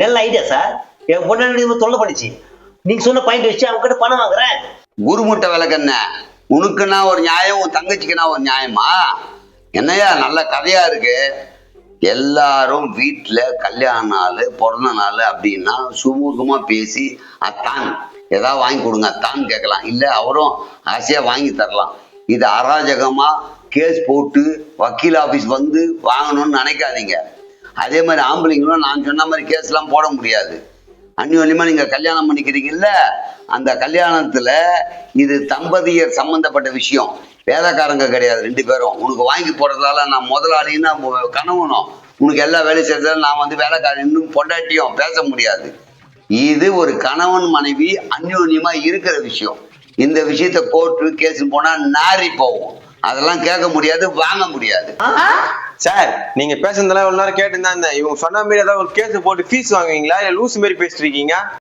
நல்ல idea sir என் பொண்ணு தொல்லை பண்ணிச்சு. நீங்க சொன்ன பாயிண்ட் வச்சு அவங்க கிட்ட பணம் வாங்குறேன் குருமுட்டை விளக்கண்ண உனக்குன்னா ஒரு நியாயம் உன் தங்கச்சிக்குன்னா ஒரு நியாயமா? என்னையா நல்ல கதையா இருக்கு. எல்லாரும் வீட்டில் கல்யாண நாள் பிறந்த நாள் அப்படின்னா சுமூகமாக பேசி அத்தான். ஏதாவது வாங்கி கொடுங்க அத்தான் கேட்கலாம். இல்லை அவரும் ஆசையாக வாங்கி தரலாம். இது அராஜகமா கேஸ் போட்டு வக்கீல் ஆபீஸ் வந்து வாங்கணும்னு நினைக்காதீங்க. அதே மாதிரி ஆம்பளைங்களும் நான் சொன்ன மாதிரி கேஸ்லாம் போட முடியாது. அந்யோன்யமா நீங்க கல்யாணம் பண்ணிக்கிறீங்கல்ல அந்த கல்யாணத்துல இது தம்பதியர் சம்பந்தப்பட்ட விஷயம். வேலைக்காரங்க கிடையாது ரெண்டு பேரும். உனக்கு வாங்கி போடுறதால நான் முதலாளின்னா கணவனும். உனக்கு எல்லா வேலையும் செய்யறதால நான் வந்து வேலைக்காரன். பொண்டாட்டியும் பேச முடியாது. இது ஒரு கணவன் மனைவி அந்யோன்யமா இருக்கிற விஷயம். இந்த விஷயத்த கோர்ட்டு கேஸ் போனா நாரி போகும் அதெல்லாம் கேட்க முடியாது வாங்க முடியாது. சார் நீங்க பேசுனதெல்லாம் இவ்வளவு நேரம் கேட்டு தான் இருந்தேன் இவங்க சொன்ன மாதிரி ஏதாவது ஒரு கேஸ் போட்டு ஃபீஸ் வாங்குவீங்களா? இல்ல லூஸ் மாதிரி பேசிட்டு இருக்கீங்க